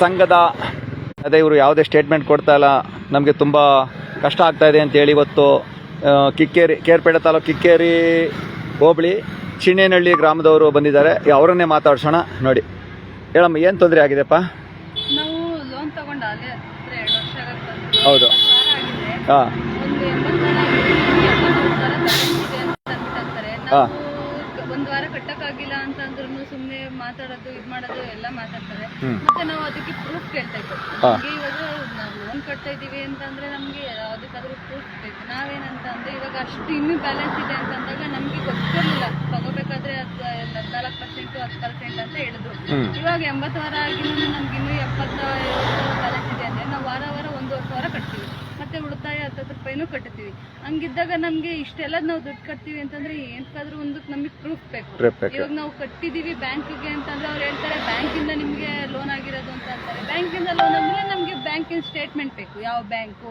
ಸಂಘದ ಅದೇ ಇವರು ಯಾವುದೇ ಸ್ಟೇಟ್ಮೆಂಟ್ ಕೊಡ್ತಾ ಇಲ್ಲ. ನಮಗೆ ತುಂಬ ಕಷ್ಟ ಆಗ್ತಾ ಇದೆ ಅಂತೇಳಿ ಇವತ್ತು ಕಿಕ್ಕೇರಿ ಕೇರ್ಪೇಟೆ ತಾಲೂಕು ಕಿಕ್ಕೇರಿ ಹೋಬಳಿ ಚಿಣ್ಣೇನಹಳ್ಳಿ ಗ್ರಾಮದವರು ಬಂದಿದ್ದಾರೆ. ಅವರನ್ನೇ ಮಾತಾಡ್ಸೋಣ ನೋಡಿ. ಹೇಳಮ್ಮ ಏನು ತೊಂದರೆ ಆಗಿದೆಪ್ಪ? ನಾವು ಲೋನ್ ತಗೊಂಡು ಅಲ್ಲೇ ಎರಡು ವರ್ಷ ಆಗಕ್ಕೆ ಹೌದು. ಹಾಂ. ಹಾ. ಒಂದು ವಾರ ಕಟ್ಟಕ್ಕಾಗಿಲ್ಲ ಅಂತ ಅಂದ್ರೂ ಸುಮ್ಮನೆ ಮಾತಾಡೋದು ಇದು ಮಾಡೋದು ಎಲ್ಲ ಮಾತಾಡ್ತಾರೆ. ಮತ್ತೆ ನಾವು ಅದಕ್ಕೆ ಪ್ರೂಫ್ ಕೇಳ್ತಾ ಇದ್ದೀವಿ ಇವಾಗ ನಾವು ಲೋನ್ ಕಟ್ತಾ ಇದೀವಿ ಅಂತಂದ್ರೆ ನಮ್ಗೆ ಅದಕ್ಕಾದ್ರೂ ಪ್ರೂಫ್ ಬೇಕು. ನಾವೇನಂತ ಅಂದ್ರೆ ಇವಾಗ ಅಷ್ಟು ಇನ್ನೂ ಬ್ಯಾಲೆನ್ಸ್ ಇದೆ ಅಂತ ಅಂದಾಗ ನಮ್ಗೆ ಗೊತ್ತಿರಲಿಲ್ಲ. ತಗೋಬೇಕಾದ್ರೆ ಅದು ಹದಿನಾಲ್ಕು ಪರ್ಸೆಂಟ್ ಹತ್ತು ಪರ್ಸೆಂಟ್ ಅಂತ ಹೇಳಿದ್ರು. ಇವಾಗ ಎಂಬತ್ತು ವಾರ ಆಗಿನೂ ನಮ್ಗೆ ಇನ್ನೂ ಎಪ್ಪತ್ತ ಬ್ಯಾಲೆನ್ಸ್ ಇದೆ ಅಂದ್ರೆ ನಾವು ವಾರ ವಾರ ಒಂದೂವರೆ ಸಾವಿರ ಕಟ್ತೀವಿ. ಮತ್ತೆ ಉಳಿತಾಯ ಹತ್ತತ್ತು ರೂಪಾಯಿನೂ ಕಟ್ಟತೀವಿ ಹಂಗಿದ್ದಾಗ ನಮ್ಗೆ ಇಷ್ಟೆಲ್ಲ ನಾವು ದುಡ್ಡು ಕಟ್ತೀವಿ ಅಂತಂದ್ರೆ ಏನಕ್ಕಾದ್ರೂ ಒಂದು ನಮಗೆ ಪ್ರೂಫ್ ಬೇಕು. ಇವಾಗ ನಾವು ಕಟ್ಟಿದೀವಿ ಬ್ಯಾಂಕಿಗೆ ಅಂತಂದ್ರೆ ಅವ್ರು ಹೇಳ್ತಾರೆ ಬ್ಯಾಂಕಿಂದ ನಿಮ್ಗೆ ಲೋನ್ ಆಗಿರೋದು ಅಂತ. ಬ್ಯಾಂಕಿನ ಸ್ಟೇಟ್ಮೆಂಟ್ ಬೇಕು. ಯಾವ ಬ್ಯಾಂಕು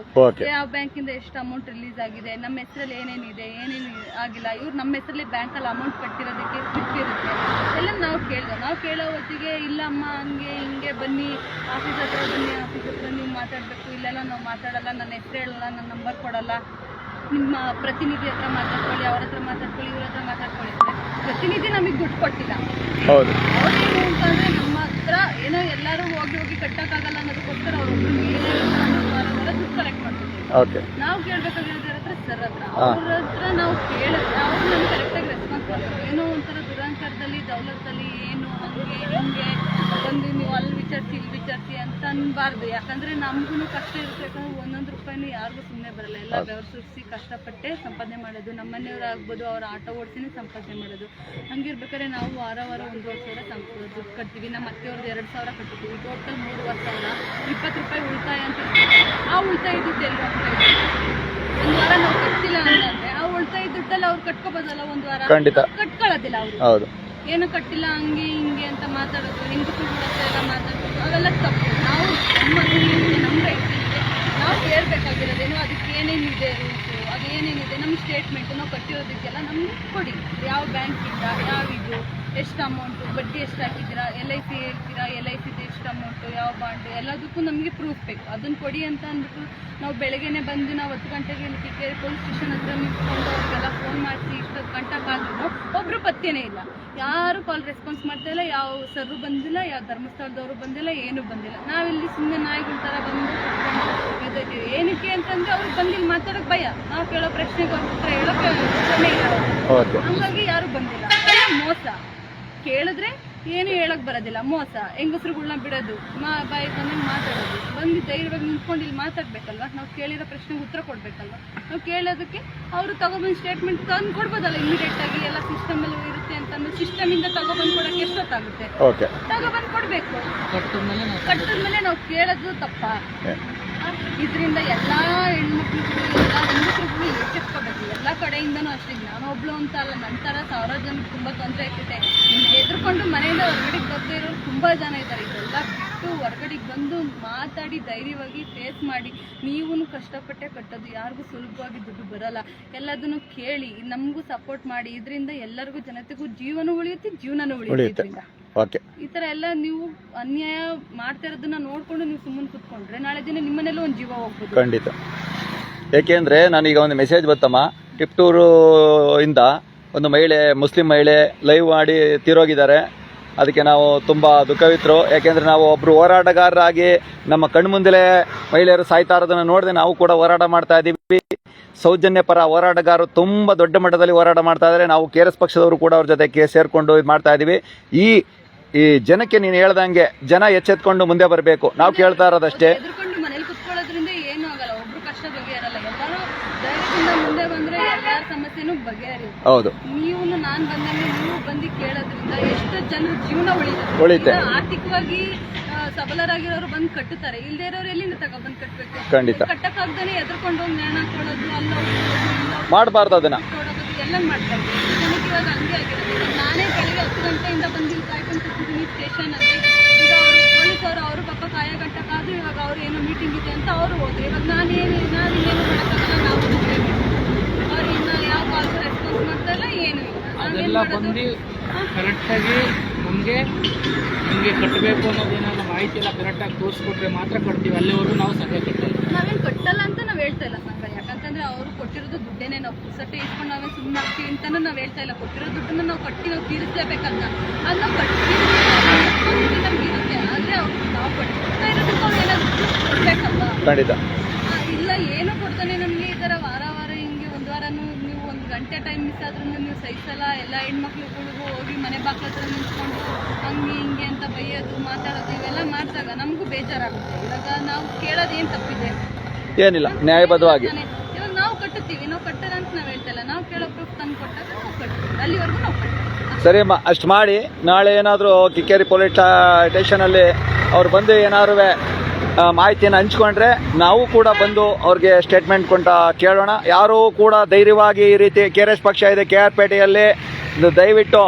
ಯಾವ ಬ್ಯಾಂಕಿಂದ ಎಷ್ಟು ಅಮೌಂಟ್ ರಿಲೀಸ್ ಆಗಿದೆ? ನಮ್ಮ ಹೆಸರಲ್ಲಿ ಏನೇನಿದೆ? ಏನೇನು ಆಗಿಲ್ಲ? ಇವ್ರು ನಮ್ಮ ಹೆಸರಲ್ಲಿ ಬ್ಯಾಂಕಲ್ಲಿ ಅಮೌಂಟ್ ಕಟ್ಟಿರೋದಕ್ಕೆ ಸ್ಲಿಪ್ ಇರುತ್ತೆ. ಎಲ್ಲ ನಾವು ಕೇಳಿದ್ವಿ ನಾವು ಕೇಳೋ ಹೊತ್ತಿಗೆ ಇಲ್ಲಮ್ಮ ಹಂಗೆ ಹಿಂಗೆ ಬನ್ನಿ ಆಫೀಸ್ ಹತ್ರ ಬನ್ನಿ ಆಫೀಸ್ ಹತ್ರ ನೀವು ಮಾತಾಡಬೇಕು. ಇಲ್ಲೆಲ್ಲ ನಾವು ಮಾತಾಡಲ್ಲ ನನ್ನ ಹೆಸರು ಹೇಳಲ್ಲ ನನ್ನ ನಂಬರ್ ಕೊಡಲ್ಲ. ನಿಮ್ಮ ಪ್ರತಿನಿಧಿ ಹತ್ರ ಮಾತಾಡ್ಕೊಳ್ಳಿ ಅವ್ರ ಹತ್ರ ಮಾತಾಡ್ಕೊಳ್ಳಿ ಇವ್ರ ಹತ್ರ ಮಾತಾಡ್ಕೊಳ್ಳಿ. ಪ್ರತಿನಿಧಿ ನಮಗೆ ದುಡ್ಡು ಕೊಟ್ಟಿಲ್ಲ. ಹೌದು. ಅವ್ರೇನು ಅಂತಂದ್ರೆ ನಮ್ಮ ಹತ್ರ ಏನೋ ಎಲ್ಲರೂ ಹೋಗಿ ಹೋಗಿ ಕಟ್ಟಕ್ಕಾಗಲ್ಲ ಅನ್ನೋದಕ್ಕೋಸ್ಕರ ಅವರು ದುಡ್ಡು ಕಲೆಕ್ಟ್ ಓಕೆ ನಾವು ಕೇಳ್ಬೇಕಾಗಿರೋದ್ರ ಹತ್ರ ಸರ್ ಹತ್ರ. ಅವ್ರ ಹತ್ರ ನಾವು ಕೇಳಿದ್ರೆ ಅವ್ರು ನಮ್ಗೆ ಕರೆಕ್ಟಾಗಿ ರೆಸ್ಪಾನ್ಸ್ ಮಾಡ್ತಾರೆ ಏನೋ ಒಂಥರ ದುರಂಕಾರದಲ್ಲಿ ದೌಲತಲ್ಲಿ ಏನು ಹಂಗೆ ಹಿಂಗೆ ಬಂದು ನೀವು ಅಲ್ಲಿ ವಿಚಾರಿಸಿ ಇಲ್ಲಿ ವಿಚಾರಿಸಿ ಅಂತ ಅನ್ಬಾರ್ದು. ಯಾಕಂದ್ರೆ ನಮ್ಗೂ ಕಷ್ಟ ಇರುತ್ತೆ. ಯಾಕಂದ್ರೆ ಒಂದೊಂದು ರೂಪಾಯಿನೂ ಯಾರಿಗೂ ಸುಮ್ಮನೆ ಬರಲ್ಲ. ಎಲ್ಲ ಕಷ್ಟ ಕಷ್ಟಪಟ್ಟೆ ಸಂಪಾದನೆ ಮಾಡೋದು. ನಮ್ಮ ಮನೆಯವ್ರು ಆಗ್ಬೋದು ಅವ್ರ ಆಟೋ ಓಡಿಸಿನೇ ಸಂಪಾದನೆ ಮಾಡೋದು. ಹಂಗಿರ್ಬೇಕಾದ್ರೆ ನಾವು ವಾರ ವಾರ ಒಂದೂವರೆ ಸಾವಿರ ದುಡ್ಡು ಕಟ್ತೀವಿ. ನಮ್ಮ ಅತ್ತೆಯವ್ರದ್ದು ಎರಡು ಸಾವಿರ ಕಟ್ತೀವಿ. ಟೋಟಲ್ ಮೂರುವರೆ ಸಾವಿರ ಇಪ್ಪತ್ತು ರೂಪಾಯಿ ಉಳಿತಾಯ ಅಂತ. ಆ ಉಳಿತಾಯ ದುಡ್ಡು ಎಲ್ಲ ಒಂದು ವಾರ ನಾವು ಕಟ್ತಿಲ್ಲ ಅಂತಂದ್ರೆ ಆ ಉಳಿತಾಯ ದುಡ್ಡಲ್ಲಿ ಅವ್ರು ಕಟ್ಕೋಬೋದಲ್ಲ ಒಂದು ವಾರ? ಕಟ್ಕೊಳ್ಳೋದಿಲ್ಲ ಅವರು. ಹೌದು. ಏನು ಕಟ್ಟಿಲ್ಲ, ಹಂಗೆ ಹಿಂಗೆ ಅಂತ ಮಾತಾಡೋದು ಹೆಂಗಸರು ಹತ್ರ ಎಲ್ಲ ಮಾತಾಡೋದು, ಅವೆಲ್ಲ ತಪ್ಪು. ನಾವು ನಮ್ಮ ನಮ್ಮ ರೈಟ್ಸ್ ನಾವು ಕೇಳಬೇಕಾಗಿರೋದೇನು ಅದಕ್ಕೆ ಏನೇನಿದೆ ರೂಲ್ಸು ಅದು ಏನೇನಿದೆ ನಮ್ಮ ಸ್ಟೇಟ್ಮೆಂಟ್ ನಾವು ಕಟ್ಟಿರೋದಕ್ಕೆಲ್ಲ ನಮ್ಗೆ ಕೊಡಿ. ಯಾವ ಬ್ಯಾಂಕಿಂದ ಯಾವ ಇದು, ಎಷ್ಟು ಅಮೌಂಟು ಬಡ್ಡಿ ಎಷ್ಟು ಹಾಕಿದ್ದೀರಾ ಎಲ್ ಐ ಸಿ ಹೇಳ್ತೀರಾ ಎಲ್ ಐ ಸಿದು ಎಷ್ಟು ಅಮೌಂಟು ಯಾವ ಬಾಂಡು ಎಲ್ಲದಕ್ಕೂ ನಮಗೆ ಪ್ರೂಫ್ ಬೇಕು. ಅದನ್ನು ಕೊಡಿ ಅಂತ ಅಂದ್ಬಿಟ್ಟು ನಾವು ಬೆಳಗ್ಗೆನೆ ಬಂದು ನಾವು ಹತ್ತು ಗಂಟೆಗೆ ಇಲ್ಲಿ ಕಿಕ್ಕೇರಿ ಪೊಲೀಸ್ ಸ್ಟೇಷನ್ ಹತ್ರ ನಿಂತ್ಕೊಂಡು ಅವ್ರಿಗೆಲ್ಲ ಫೋನ್ ಮಾಡಿಸಿ ಇಷ್ಟೊತ್ತು ಗಂಟಕ್ಕಾದ್ರೂ ಒಬ್ಬರು ಪತ್ತೆನೇ ಇಲ್ಲ. ಯಾರು ಕಾಲ್ ರೆಸ್ಪಾನ್ಸ್ ಮಾಡ್ತಾ ಇಲ್ಲ, ಯಾವ ಸರ್ರು ಬಂದಿಲ್ಲ, ಯಾವ ಧರ್ಮಸ್ಥಳದವರು ಬಂದಿಲ್ಲ, ಏನು ಬಂದಿಲ್ಲ. ನಾವಿಲ್ಲಿ ಸುಮ್ಮನೆ ನಾಯಿಗಳ ಥರ ಬಂದು ಅಂತಂದ್ರೆ ಅವ್ರಿಗೆ ಬಂದಿಲ್ಲ ಇಲ್ಲಿ ಮಾತಾಡೋಕೆ ಭಯ. ನಾವು ಕೇಳೋ ಪ್ರಶ್ನೆಗೆ ಅವ್ರ ಉತ್ತರ ಹೇಳೋಕೆ ಇಷ್ಟನೇ ಇಲ್ಲ ಓಕೆ. ಹಂಗಾಗಿ ಯಾರು ಬಂದಿಲ್ಲ. ಎಲ್ಲ ಮೋಸ. ಕೇಳಿದ್ರೆ ಏನು ಹೇಳಕ್ ಬರೋದಿಲ್ಲ. ಮೋಸ. ಹೆಂಗಸ್ರುಗಳ್ನ ಬಿಡೋದು. ಮಾ ಬಾಯಿ ಬಂದಂಗೆ ಮಾತಾಡೋದು. ಬಂದು ಧೈರ್ಯವಾಗಿ ನಿಂತ್ಕೊಂಡು ಇಲ್ಲಿ ಮಾತಾಡ್ಬೇಕಲ್ವಾ? ನಾವು ಕೇಳಿರೋ ಪ್ರಶ್ನೆಗೆ ಉತ್ತರ ಕೊಡ್ಬೇಕಲ್ವಾ? ನಾವು ಕೇಳೋದಕ್ಕೆ ಅವರು ತಗೊಬಂದು ಸ್ಟೇಟ್ಮೆಂಟ್ ತಂದು ಕೊಡ್ಬೋದಲ್ಲ ಇಮಿಡಿಯೇಟ್ ಆಗಿ ಎಲ್ಲ ಸಿಸ್ಟಮ್ ಅಲ್ಲಿ ಇರುತ್ತೆ ಅಂತ ಸಿಸ್ಟಮ್ ಇಂದ ತಗೊಬಂದು ಕೊಡಕ್ಕೆ ಎಷ್ಟೊತ್ತಾಗುತ್ತೆ? ಓಕೆ. ತಗೊಬಂದು ಕೊಡ್ಬೇಕು. ಮೇಲೆ ನಾವು ಕೇಳೋದು ತಪ್ಪ? ಇದರಿಂದ ಎಲ್ಲ ಹೆಣ್ಮಕ್ಳಿಗೂ ಎಲ್ಲ ಹೆಣ್ಮಕ್ಳಿಗೂ ಎಚ್ಚೆತ್ಕೋಬೇಕು. ಎಲ್ಲ ಕಡೆಯಿಂದನೂ ಅಷ್ಟೇ ನಾನೊಬ್ಳು ಅಂತ ಅಲ್ಲ ನನ್ನ ಥರ ಸಾವಿರ ಜನಕ್ಕೆ ತುಂಬ ತೊಂದರೆ ಆಗ್ತಿದೆ ಹೆದರ್ಕೊಂಡು ಮನೆಯಿಂದ ಹೊರಗಡೆಗೆ ಬರ್ತಾ ಇರೋರು ತುಂಬ ಜನ ಇದ್ದಾರೆ. ಇದೆಲ್ಲ ಬಿಟ್ಟು ಹೊರಗಡೆಗೆ ಬಂದು ಮಾತಾಡಿ ಧೈರ್ಯವಾಗಿ ಫೇಸ್ ಮಾಡಿ ನೀವೂ ಕಷ್ಟಪಟ್ಟೆ ಕಟ್ಟೋದು ಯಾರಿಗೂ ಸುಲಭವಾಗಿ ದುಡ್ಡು ಬರಲ್ಲ. ಎಲ್ಲದನ್ನು ಕೇಳಿ ನಮಗೂ ಸಪೋರ್ಟ್ ಮಾಡಿ ಇದರಿಂದ ಎಲ್ಲರಿಗೂ ಜನತೆಗೂ ಜೀವನ ಉಳಿಯುತ್ತೆ ಜೀವನ ಉಳಿಯುತ್ತೆ. ಇದರಿಂದ. ಓಕೆ. ಈ ತರ ಎಲ್ಲ ನೀವು ಅನ್ಯಾಯ ಮಾಡ್ತಾ ಇರೋದನ್ನ ನೋಡ್ಕೊಂಡು ನೀವು ಸುಮ್ಮನೆ ಕುತ್ಕೊಂಡ್ರೆ ನಾಳೆ ದಿನ ನಿಮ್ಮನೆಲ್ಲೂ ಒಂದು ಜೀವ ಹೋಗ್ಬೋದು. ಖಂಡಿತ. ಏಕೆಂದರೆ ನಾನೀಗ ಒಂದು ಮೆಸೇಜ್ ಬತ್ತಮ್ಮ. ಟಿಪ್ಟೂರು ಇಂದ ಒಂದು ಮಹಿಳೆ ಮುಸ್ಲಿಂ ಮಹಿಳೆ ಲೈವ್ ಮಾಡಿ ತೀರೋಗಿದ್ದಾರೆ. ಅದಕ್ಕೆ ನಾವು ತುಂಬ ದುಃಖವಿತ್ತರು ಯಾಕೆಂದರೆ ನಾವು ಒಬ್ಬರು ಹೋರಾಟಗಾರರಾಗಿ ನಮ್ಮ ಕಣ್ಮುಂದಲೇ ಮಹಿಳೆಯರು ಸಾಯ್ತಾ ಇರೋದನ್ನು ನೋಡಿದೆ ನಾವು ಕೂಡ ಹೋರಾಟ ಮಾಡ್ತಾ ಇದ್ದೀವಿ. ಸೌಜನ್ಯ ಪರ ಹೋರಾಟಗಾರರು ತುಂಬ ದೊಡ್ಡ ಮಟ್ಟದಲ್ಲಿ ಹೋರಾಟ ಮಾಡ್ತಾ ಇದ್ದಾರೆ. ನಾವು ಕೆ ಆರ್ ಎಸ್ ಪಕ್ಷದವರು ಕೂಡ ಅವ್ರ ಜೊತೆ ಸೇರಿಕೊಂಡು ಇದು ಮಾಡ್ತಾ ಇದ್ದೀವಿ. ಈ ಈ ಜನಕ್ಕೆ ನೀನು ಹೇಳ್ದಂಗೆ ಜನ ಎಚ್ಚೆತ್ಕೊಂಡು ಮುಂದೆ ಬರಬೇಕು. ನಾವು ಕೇಳ್ತಾ ಇರೋದಷ್ಟೇ. ಎದ್ರುಕೊಂಡು ಮನೇಲಿ ಕುತ್ಕೊಳ್ಳೋದ್ರಿಂದ ಏನೂ ಆಗಲ್ಲ. ಒಬ್ರು ಕಷ್ಟ ಬಗೆಹರಲ್ಲ. ಎಲ್ಲರೂ ಧೈರ್ಯದಿಂದ ಮುಂದೆ ಬಂದ್ರೆ ಎಲ್ಲರ ಸಮಸ್ಯೆನೂ ಬಗೆಹರಿಯುತ್ತೆ. ಹೌದು. ನೀವು ನಾನು ಬಂದಂಗೆ ನೀವು ಬಂದು ಕೇಳೋದ್ರಿಂದ ಎಷ್ಟು ಜನರ ಜೀವನ ಉಳಿಯುತ್ತೆ. ಉಳಿಯುತ್ತೆ. ಆರ್ಥಿಕವಾಗಿ ಸಬಲರಾಗಿರೋರು ಬಂದು ಕಟ್ಟುತ್ತಾರೆ. ಇಲ್ಲದೆ ಇರೋರು ಎಲ್ಲಿಂದ ತಗೊಬಂದು ಕಟ್ಟಬೇಕು ಖಂಡಿತ. ಕಟ್ಟಕ್ಕಾಗ್ದೇ ಎದ್ರಕೊಂಡು ಹೋಗಿ ನೇಣ ಹಾಕೊಳ್ಳೋದು ಅಲ್ಲ ಹೋಗೋದು, ಮಾಡಬಾರ್ದು ಅದನ್ನ. ಎಲ್ಲ ಮಾಡ್ತಾರೆ. ನನಗೆ ಇವಾಗ ಹಂಗೆ ಆಗಿರೋದು. ನಾನೇ ಬೆಳಿಗ್ಗೆ ಹತ್ತು ಗಂಟೆಯಿಂದ ಬಂದು ಕಾಯ್ಕೊಂಡು ಕೂತಿದ್ದೀನಿ ಸ್ಟೇಷನಲ್ಲಿ ಈಗ ಅವರು ಪೊಲೀಸರು ಅವರು ಪಾಪ ಕಾಯ ಗಂಟಕ್ಕಾದ್ರೂ ಇವಾಗ ಅವ್ರು ಏನೋ ಮೀಟಿಂಗ್ ಇದೆ ಅಂತ ಅವರು ಹೋದ್ರು. ಇವಾಗ ನಾನೇನು ಏನು ಮಾಡೋಕ್ಕಾಗಲ್ಲ ನಾವು ಅವ್ರು ಇನ್ನ ಯಾವ ಕಾಲ್ ರೆಸ್ಪಾನ್ಸ್ ಮಾಡ್ತಾ ಇಲ್ಲ. ಏನು ಅದೆಲ್ಲ ಬಂದು ಕರೆಕ್ಟಾಗಿ ನಮಗೆ ನಿಮಗೆ ಕಟ್ಟಬೇಕು ಅನ್ನೋದೇನಾದ್ರು ಮಾಹಿತಿ ಎಲ್ಲ ಕರೆಕ್ಟಾಗಿ ತೋರಿಸ್ಕೊಟ್ರೆ ಮಾತ್ರ ಕೊಡ್ತೀವಿ ಅಲ್ಲಿವರೆಗೂ ನಾವು ಸಭೆ ಕಟ್ಟಲ್ಲ. ನಾವೇನು ಕಟ್ಟಲ್ಲ ಅಂತ ನಾವು ಹೇಳ್ತಾ ಇಲ್ಲ ಸಂಘ ಯಾಕಂತಂದ್ರೆ ಅವರು ಕೊಟ್ಟಿರೋದು ದುಡ್ಡೇನೆ ನಾವು. ಪುಸಟ್ಟೆ ಇಟ್ಕೊಂಡು ನಾವೇ ಸುಮ್ಮನೆ ಆಗ್ತೀವಿ ಅಂತಾನು ನಾವು ಹೇಳ್ತಾ ಇಲ್ಲ. ಕೊಟ್ಟಿರೋ ದುಡ್ಡನ್ನ ನಾವು ಕಟ್ಟಿ ನಾವು ತೀರಿಸಲೇಬೇಕಂತ. ಅದು ನಾವು ಕಟ್ಟಿ ನಮ್ಗೆ ಇರುತ್ತೆ ಆದರೆ ಅವ್ರು ನಾವು ಕಟ್ತಾ ಇರೋದಕ್ಕೆ ಅವ್ರು ಏನಾದರೂ ಕೊಡ್ಬೇಕಲ್ವಾ ಖಂಡಿತ ಇಲ್ಲ ಏನು ಕೊಡ್ತಾನೆ ನಮಗೆ ಈ ಥರ ವಾರ ವಾರ ಹಿಂಗೆ ಒಂದು ವಾರನೂ ನೀವು ಒಂದು ಗಂಟೆ ಟೈಮ್ ಮಿಸ್ ಆದ್ರೂ ನೀವು ಸಹಿಸಲ್ಲ ಎಲ್ಲ ಹೆಣ್ಮಕ್ಳುಗಳಿಗೂ ಹೋಗಿ ಮನೆ ಬಾಗ್ಲ ಹತ್ರ ನಿಂತ್ಕೊಂಡು ಹಂಗೆ ಹಿಂಗೆ ಅಂತ ಬೈಯೋದು ಮಾತಾಡೋದು ಇವೆಲ್ಲ ಮಾಡಿದಾಗ ನಮಗೂ ಬೇಜಾರಾಗುತ್ತೆ. ಇವಾಗ ನಾವು ಕೇಳೋದೇನು ತಪ್ಪಿದೆ? ಏನಿಲ್ಲ ನ್ಯಾಯಬದ್ಧವಾಗಿ. ಇವಾಗ ನಾವು ಕಟ್ಟುತ್ತೀವಿ. ನಾವು ಕಟ್ಟಲ್ಲ ಅಂತ ನಾವು ಹೇಳ್ತಲ್ಲ ನಾವು ಕೇಳೋ ಪ್ರೂಫ್ ತಂದು ಕೊಟ್ಟಾಗ ನಾವು ಕಟ್ತೀವಿ ಅಲ್ಲಿವರೆಗೂ ನಾವು ಕಟ್ತೀವಿ ಸರಿ ಅಮ್ಮ ಅಷ್ಟು ಮಾಡಿ. ನಾಳೆ ಏನಾದರೂ ಕಿಕ್ಕೇರಿ ಪೊಲೀಸ್ ಸ್ಟೇಷನಲ್ಲಿ ಅವ್ರು ಬಂದು ಏನಾದ್ರು ಮಾಹಿತಿಯನ್ನು ಹಂಚ್ಕೊಂಡ್ರೆ ನಾವು ಕೂಡ ಬಂದು ಅವ್ರಿಗೆ ಸ್ಟೇಟ್ಮೆಂಟ್ ಕೊಂಡ ಕೇಳೋಣ. ಯಾರೂ ಕೂಡ ಧೈರ್ಯವಾಗಿ ಈ ರೀತಿ ಕೆ ಆರ್ ಎಸ್ ಪಕ್ಷ ಇದೆ ಕೆ ಆರ್ ಪೇಟೆಯಲ್ಲಿ ದಯವಿಟ್ಟು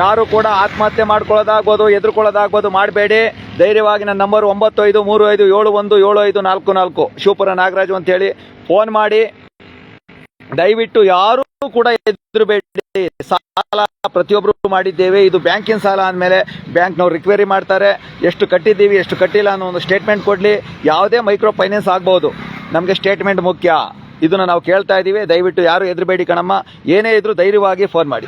ಯಾರು ಕೂಡ ಆತ್ಮಹತ್ಯೆ ಮಾಡ್ಕೊಳ್ಳೋದಾಗ್ಬೋದು, ಎದುರ್ಕೊಳ್ಳೋದಾಗ್ಬೋದು ಮಾಡಬೇಡಿ. ಧೈರ್ಯವಾಗಿ ನನ್ನ ನಂಬರ್ ಒಂಬತ್ತು ಐದು ಮೂರು ಐದು ಏಳು ಒಂದು, ಏಳು ಐದು, ನಾಲ್ಕು ನಾಲ್ಕು. ಶಿವಪುರ ನಾಗರಾಜು ಅಂತೇಳಿ ಫೋನ್ ಮಾಡಿ. ದಯವಿಟ್ಟು ಯಾರೂ ಕೂಡ ಎದುರುಬೇಡಿ. ಸಾಲ ಪ್ರತಿಯೊಬ್ಬರು ಮಾಡಿದ್ದೇವೆ. ಇದು ಬ್ಯಾಂಕಿನ ಸಾಲ ಅಂದಮೇಲೆ ಬ್ಯಾಂಕ್ನವ್ರು ರಿಕ್ವೈರಿ ಮಾಡ್ತಾರೆ. ಎಷ್ಟು ಕಟ್ಟಿದ್ದೀವಿ, ಎಷ್ಟು ಕಟ್ಟಿಲ್ಲ ಅನ್ನೋ ಒಂದು ಸ್ಟೇಟ್ಮೆಂಟ್ ಕೊಡಲಿ. ಯಾವುದೇ ಮೈಕ್ರೋ ಫೈನಾನ್ಸ್ ಆಗ್ಬೋದು. ನಮಗೆ ಸ್ಟೇಟ್ಮೆಂಟ್ ಮುಖ್ಯ. ಇದನ್ನು ನಾವು ಕೇಳ್ತಾ ಇದ್ದೀವಿ ದಯವಿಟ್ಟು ಯಾರು ಎದುರುಬೇಡಿ ಕಣಮ್ಮ. ಏನೇ ಇದ್ರೂ ಧೈರ್ಯವಾಗಿ ಫೋನ್ ಮಾಡಿ.